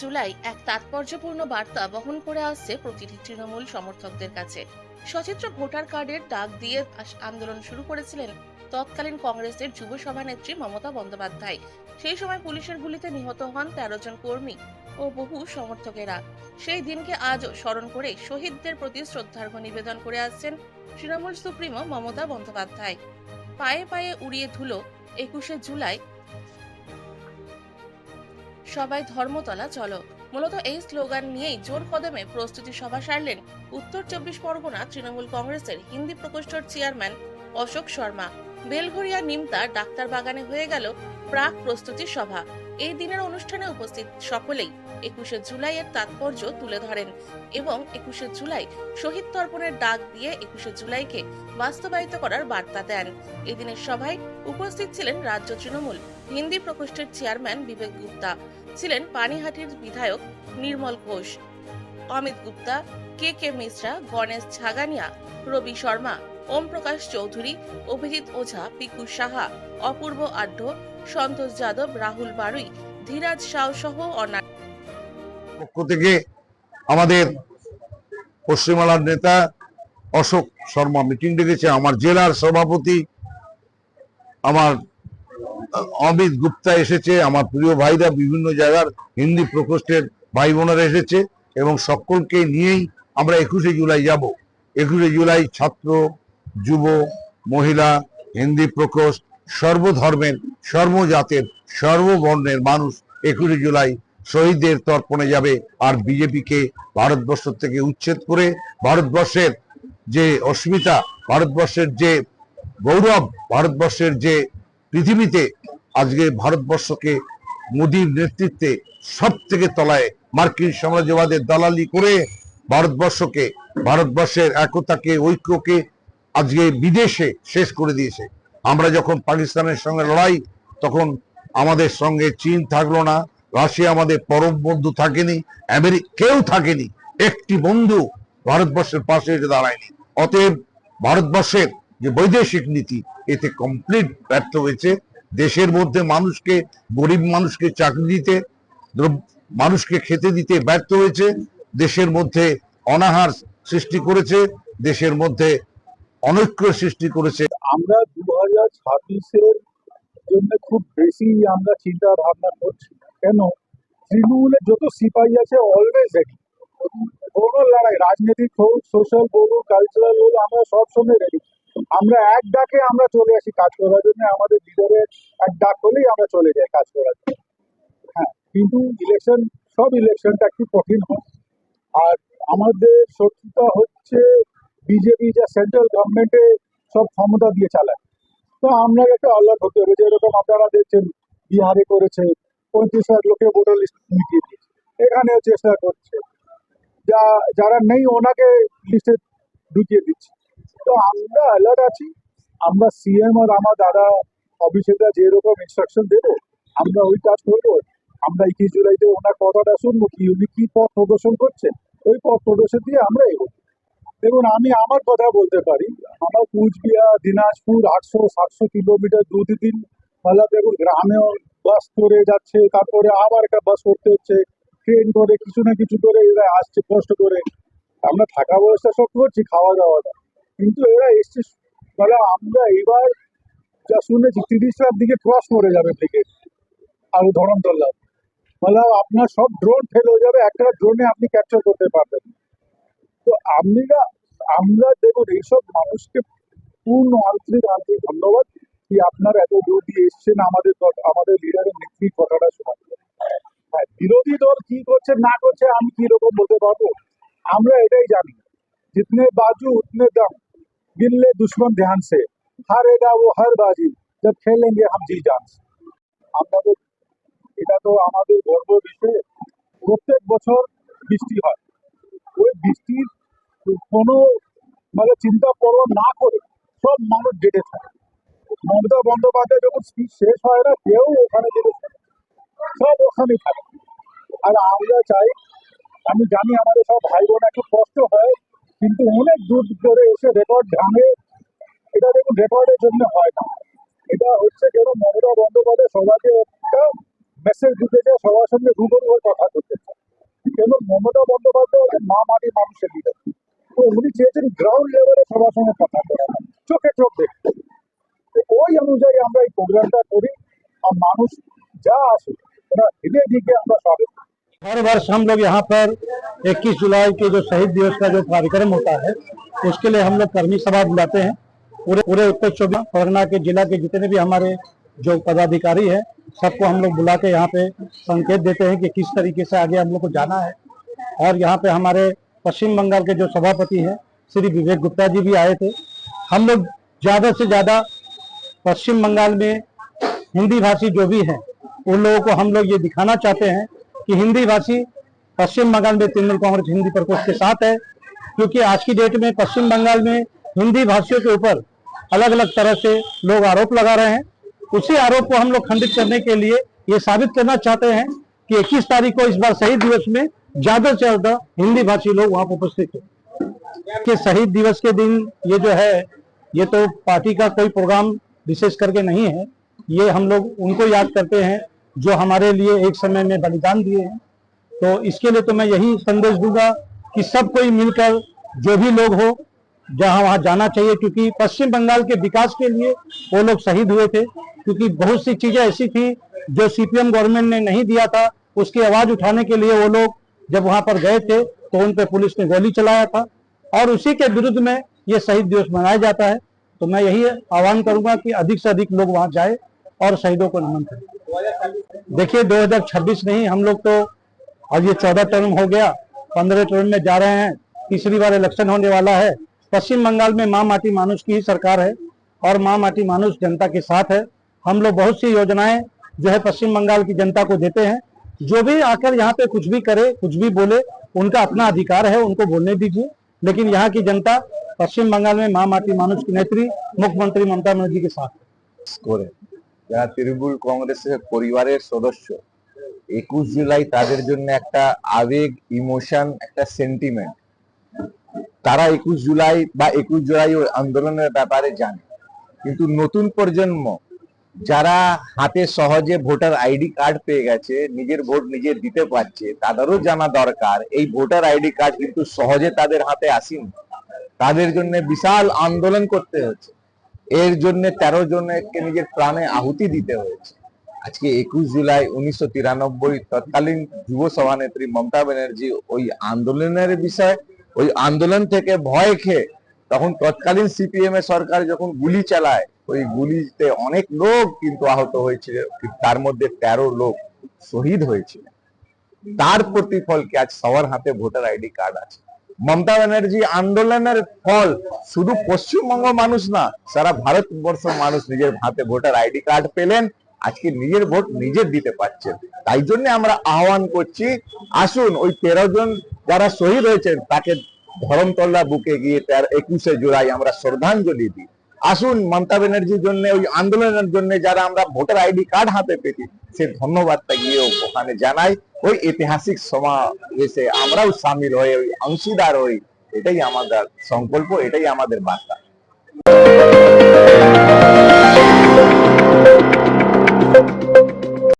জুলাই এক তাৎপর্যপূর্ণ বার্তা বহন করে আসছে প্রতিটি তৃণমূল সমর্থকদের কাছে। সচিত্র ভোটার কার্ডের ডাক দিয়ে আন্দোলন শুরু করেছিলেন তৎকালীন কংগ্রেসের যুব সভানেত্রী মমতা বন্দ্যোপাধ্যায়। সেই সময় পুলিশের গুলিতে নিহত হন তেরো জন কর্মী ও বহু সমর্থকেরা। সেই দিনকে আজও স্মরণ করে শহীদদের প্রতি শ্রদ্ধার্ঘ্য নিবেদন করে আসছেন তৃণমূল সুপ্রিমো মমতা বন্দ্যোপাধ্যায়। পায়ে পায়ে উড়িয়ে ধুলো একুশে জুলাই সবাই ধর্মতলা, চলো। মূলত এই স্লোগান নিয়েই জোর কদমে প্রস্তুতি সভা সারলেন উত্তর চব্বিশ পরগনা তৃণমূল কংগ্রেসের হিন্দি প্রকোষ্ঠর চেয়ারম্যান অশোক শর্মা। বেলঘরিয়া নিমতা ডাক্তার বাগানে হয়ে গেল প্রাক প্রস্তুতি সভা। এই দিনের অনুষ্ঠানে উপস্থিত সকলেই একুশে জুলাইয়ের তাৎপর্য তুলে ধরেন এবং একুশে জুলাই শহীদ তর্পণের ডাক দিয়ে একুশে জুলাইকে বাস্তবায়িত করার বার্তা দেন। এদিনের সভায় উপস্থিত ছিলেন রাজ্য তৃণমূল হিন্দি প্রকোষ্ঠের চেয়ারম্যান বিবেক গুপ্তা। ছিলেন পানিহাটির বিধায়ক নির্মল ঘোষ, অমিত গুপ্তা, কে কে মিশ্রা, গণেশ ছাগানিয়া, রবি শর্মা ওম প্রকাশ চৌধুরী, অভিজিৎ ওঝা, পিকু সাহা, অপূর্ব আড্ড, সন্তোষ যাদব, রাহুল বারুই, ধীরাজ সাউ সহ অন্যান্য পক্ষ থেকে আমাদের পশ্চিমবাংলার নেতা অশোক শর্মা মিটিং ডেকেছে। আমার জেলার সভাপতি, আমার অমিত গুপ্তা এসেছে, আমার প্রিয় ভাইরা বিভিন্ন জায়গার হিন্দি প্রকোষ্ঠের ভাই বোনেরা এসেছে এবং সকলকে নিয়েই আমরা একুশে জুলাই যাব। একুশে জুলাই ছাত্র, যুব, মহিলা, হিন্দি প্রকোষ্ঠ, সর্বধর্মের, সর্বজাতের, সর্ববর্ণের মানুষ একুশে জুলাই শহীদদের তর্পণে যাবে আর বিজেপিকে ভারতবর্ষ থেকে উচ্ছেদ করে ভারতবর্ষের যে অস্মিতা, ভারতবর্ষের যে গৌরব, ভারতবর্ষের যে পৃথিবীতে আজকে ভারতবর্ষকে মোদীর নেতৃত্বে সব থেকে তলায় মার্কিন সাম্রাজ্যবাদের দালালি করে ভারতবর্ষকে, ভারতবর্ষের একতাকে, ঐক্যকে আজকে বিদেশে শেষ করে দিয়েছে। আমরা যখন পাকিস্তানের সঙ্গে লড়াই, তখন আমাদের সঙ্গে চীন থাকল না, রাশিয়া আমাদের পরম বন্ধু থাকেনি, আমেরিকা কেউ থাকেনি, একটি বন্ধু ভারতবর্ষের পাশে এসে দাঁড়ায়নি। অতএব ভারতবর্ষের যে বৈদেশিক নীতি, এতে কমপ্লিট ব্যর্থ হয়েছে। দেশের মধ্যে মানুষকে, গরিব মানুষকে চাকরি দিতে মানুষকে খেতে দিতে ব্যর্থ হয়েছে, দেশের মধ্যে অনাহার সৃষ্টি করেছে, দেশের মধ্যে অনৈক্য সৃষ্টি করেছে। আমরা দু হাজার ছাব্বিশের জন্য খুব বেশি আমরা চিন্তা ভাবনা করছি কেন? তৃণমূলের যত সিপাহী আছে অলওয়েজ রেডি কোনো লড়াই, রাজনৈতিক হোক সোশ্যাল বলুক কালচারাল হোক আমরা সব সময় রেডি আমরা এক ডাকে আমরা চলে আসি কাজ করার জন্য। আমাদের লিডারের এক ডাক হলেই আমরা চলে যাই কাজ করার জন্য। হ্যাঁ কিন্তু ইলেকশন সব ইলেকশনটা একটু কঠিন হয়। আর আমাদের শত্রুতা হচ্ছে বিজেপি যা সেন্ট্রাল গভর্নমেন্টে সব ক্ষমতা দিয়ে চালায়। তো আমরা একটা আলার্ট হতে হবে, যেরকম আপনারা দেখছেন, বিহারে করেছে, পঁয়ত্রিশ লাখ লোকে ভোটার লিস্ট মিটিয়ে দিয়েছে। এখানেও চেষ্টা করছে। যা, যারা নেই, ওনাকে লিস্টে ঢুকিয়ে দিচ্ছে। তো আমরা অ্যালার্ট আছি। আমরা সিএম আর আমার দাদা অফিসেরা যেরকম ইনস্ট্রাকশন দেবো, আমরা ওই কাজ করব। আমরা একুশ জুলাইতে ওনার কথাটা শুনব, কি উনি কি পথ প্রদর্শন করছেন, ওই পথ প্রদর্শন দিয়ে আমরা এগোবো। দেখুন, আমি আমার কথা বলতে পারি, আমার কুচবিহার, দিনাজপুর আটশো, সাতশো কিলোমিটার দু দিন মানে দেখুন গ্রামেও বাস করে যাচ্ছে, তারপরে আবার একটা বাস করতে হচ্ছে, ট্রেন করে কিছু না কিছু করে এরা আসছে কষ্ট করে। আমরা থাকা ব্যবস্থা সব করছি, খাওয়া দাওয়াটা কিন্তু এরা এসছে তাহলে মানে আমরা এবার যা শুনেছি, তিরিশটার দিকে ক্রস করে যাবে থেকে আর ধরমতলা মানে আপনার সব ড্রোন ফেল হয়ে যাবে, একটা ড্রোনে আপনি ক্যাপচার করতে পারবেন। তো আমরা আমরা দেখুন, এইসব মানুষকে পূর্ণ আন্তরিক আন্তরিক ধন্যবাদ কি আপনারা এত দূর দিয়ে এসছেন আমাদের আমাদের লিডারের নেত্রী কথাটা শোনাতে হ্যাঁ বিরোধী দল কি করছে, না করছে, আমি কীরকম বলতে পারব? আমরা এটাই জানি। জিতনে বাজু, উতনে দাম। गिन ले दुश्मन ध्यान से हारेगा वो हर बाजी जब खेलेंगे हम जी जान से আপনাদের এটা তো আমাদের গর্ব বিষয় প্রত্যেক বছর বৃষ্টি হয় ওই বৃষ্টির কোনো মানে চিন্তা পরোয়া না করে সব মানুষ ডেটে থাকে মমতা বন্দ্যোপাধ্যায় যখন স্পিচ শেষ হয় না কেউ ওখানে ডেটে থাকে সব ওখানেই থাকে আর আমরা চাই আমি জানি আমাদের সব ভাই বোন একটু কষ্ট হয় কিন্তু অনেক দূর করে এসে রেকর্ড ভাঙে, এটা দেখুন রেকর্ডের জন্য হয় না। এটা হচ্ছে কেন মমতা বন্দ্যোপাধ্যায় সবাইকে একটা মেসেজ দিতে চায় সবার সঙ্গে রুবরু হয়ে কথা করতে চায় কেন মমতা বন্দ্যোপাধ্যায় মা মাটি মানুষের লিডার তো উনি চেয়েছেন গ্রাউন্ড লেভেলে সবার সঙ্গে কথা বলা চোখে চোখ দেখতে। ওই অনুযায়ী আমরা এই প্রোগ্রামটা করি। আর মানুষ যা আসে ওরা ধীরে ধীরে আমরা স্বাগত। हर वर्ष हम लोग यहाँ पर 21 जुलाई के जो शहीद दिवस का जो कार्यक्रम होता है, उसके लिए हम लोग कर्मी सभा बुलाते हैं। पूरे पूरे उत्तर चौबीस परगना के जिला के जितने भी हमारे जो पदाधिकारी है, सबको हम लोग बुला के यहाँ पे संकेत देते हैं कि किस तरीके से आगे हम लोग को जाना है। और यहाँ पे हमारे पश्चिम बंगाल के जो सभापति हैं, श्री विवेक गुप्ता जी भी आए थे। हम लोग ज़्यादा से ज़्यादा पश्चिम बंगाल में हिंदी भाषी जो भी हैं, उन लोगों को हम लोग ये दिखाना चाहते हैं कि हिंदी भाषी पश्चिम बंगाल में तृणमूल कांग्रेस हिंदी प्रकोष्ठ के साथ है, क्योंकि आज की डेट में पश्चिम बंगाल में हिंदी भाषियों के ऊपर अलग अलग तरह से लोग आरोप लगा रहे हैं। उसी आरोप को हम लोग खंडित करने के लिए ये साबित करना चाहते हैं कि 21 तारीख को इस बार शहीद दिवस में ज़्यादा से ज़्यादा हिंदी भाषी लोग वहाँ उपस्थित थे कि शहीद दिवस के दिन ये जो है, ये तो पार्टी का कोई प्रोग्राम विशेष करके नहीं है। ये हम लोग उनको याद करते हैं जो हमारे लिए एक समय में बलिदान दिए हैं। तो इसके लिए तो मैं यही संदेश दूँगा कि सब कोई मिलकर जो भी लोग हो, जहाँ वहाँ जाना चाहिए, क्योंकि पश्चिम बंगाल के विकास के लिए वो लोग शहीद हुए थे। क्योंकि बहुत सी चीज़ें ऐसी थी जो सीपीएम गवर्नमेंट ने नहीं दिया था। उसकी आवाज़ उठाने के लिए वो लोग जब वहाँ पर गए थे तो उन पर पुलिस ने गोली चलाया था। और उसी के विरुद्ध में ये शहीद दिवस मनाया जाता है। तो मैं यही आह्वान करूँगा कि अधिक से अधिक लोग वहाँ जाए और शहीदों को नमन करें। देखिए 2026 नहीं, हम लोग तो अब ये चौदह टर्म हो गया, पंद्रह टर्म में जा रहे हैं, तीसरी बार इलेक्शन होने वाला है। पश्चिम बंगाल में माँ माटी मानुष की ही सरकार है और माँ माटी मानुष जनता के साथ है। हम लोग बहुत सी योजनाएँ जो है पश्चिम बंगाल की जनता को देते हैं। जो भी आकर यहाँ पे कुछ भी करे, कुछ भी बोले, उनका अपना अधिकार है, उनको बोलने दीजिए। लेकिन यहाँ की जनता पश्चिम बंगाल में माँ माटी मानुष की नेत्री, मुख्यमंत्री ममता बनर्जी के साथ है। যারা তৃণমূল কংগ্রেসের পরিবারের সদস্য, একুশ জুলাই তাদের জন্য একটা আবেগ, ইমোশন, একটা সেন্টিমেন্ট তারা একুশ জুলাই বা একুশ জুলাই আন্দোলনের ব্যাপারে জানে। কিন্তু নতুন প্রজন্ম, যারা হাতে সহজে ভোটার আইডি কার্ড পেয়ে গেছে, নিজের ভোট নিজে দিতে পারছে, তাদেরও জানা দরকার। এই ভোটার আইডি কার্ড কিন্তু সহজে তাদের হাতে আসেনি। তাদের জন্য বিশাল আন্দোলন করতে হচ্ছে। এর জন্য তেরো জনকে নিজের প্রাণে আহুতি দিতে হয়েছে। আজকে একুশ জুলাই উনিশশো তিরানব্বই তৎকালীন যুব সভানেত্রী মমতা ব্যানার্জি ওই আন্দোলনের বিষয়, ওই আন্দোলন থেকে ভয় খেয়ে তখন তৎকালীন সিপিএম এর সরকার যখন গুলি চালায়, ওই গুলিতে অনেক লোক কিন্তু আহত হয়েছিল তার মধ্যে তেরো লোক শহীদ হয়েছিল। তার প্রতিফল কি আজ সবার হাতে ভোটার আইডি কার্ড আছে। মমতা ব্যানার্জি আন্দোলনের ফল। শুধু পশ্চিমবঙ্গ মানুষ না, সারা ভারতবর্ষ মানুষ নিজের হাতে ভোটার আইডি কার্ড পেলেন, আজকে নিজের ভোট নিজে দিতে পারছেন। তাই জন্য আমরা আহ্বান করছি, আসুন ওই তেরো জন যারা শহীদ হয়েছেন, তাকে ধরমতলা বুকে গিয়ে তার একুশে জুলাই আমরা শ্রদ্ধাঞ্জলি দিই। আসুন মমতা ব্যানার্জির জন্য, ওই আন্দোলনের জন্য যারা আমরা ভোটার আইডি কার্ড হাতে পেতে সে ধন্যবাদটা গিয়ে ওখানে জানাই। ওই ঐতিহাসিক সমাবেশে আমরাও সামিল হয়ে ওই অংশীদার হই। এটাই আমাদের সংকল্প, এটাই আমাদের বার্তা।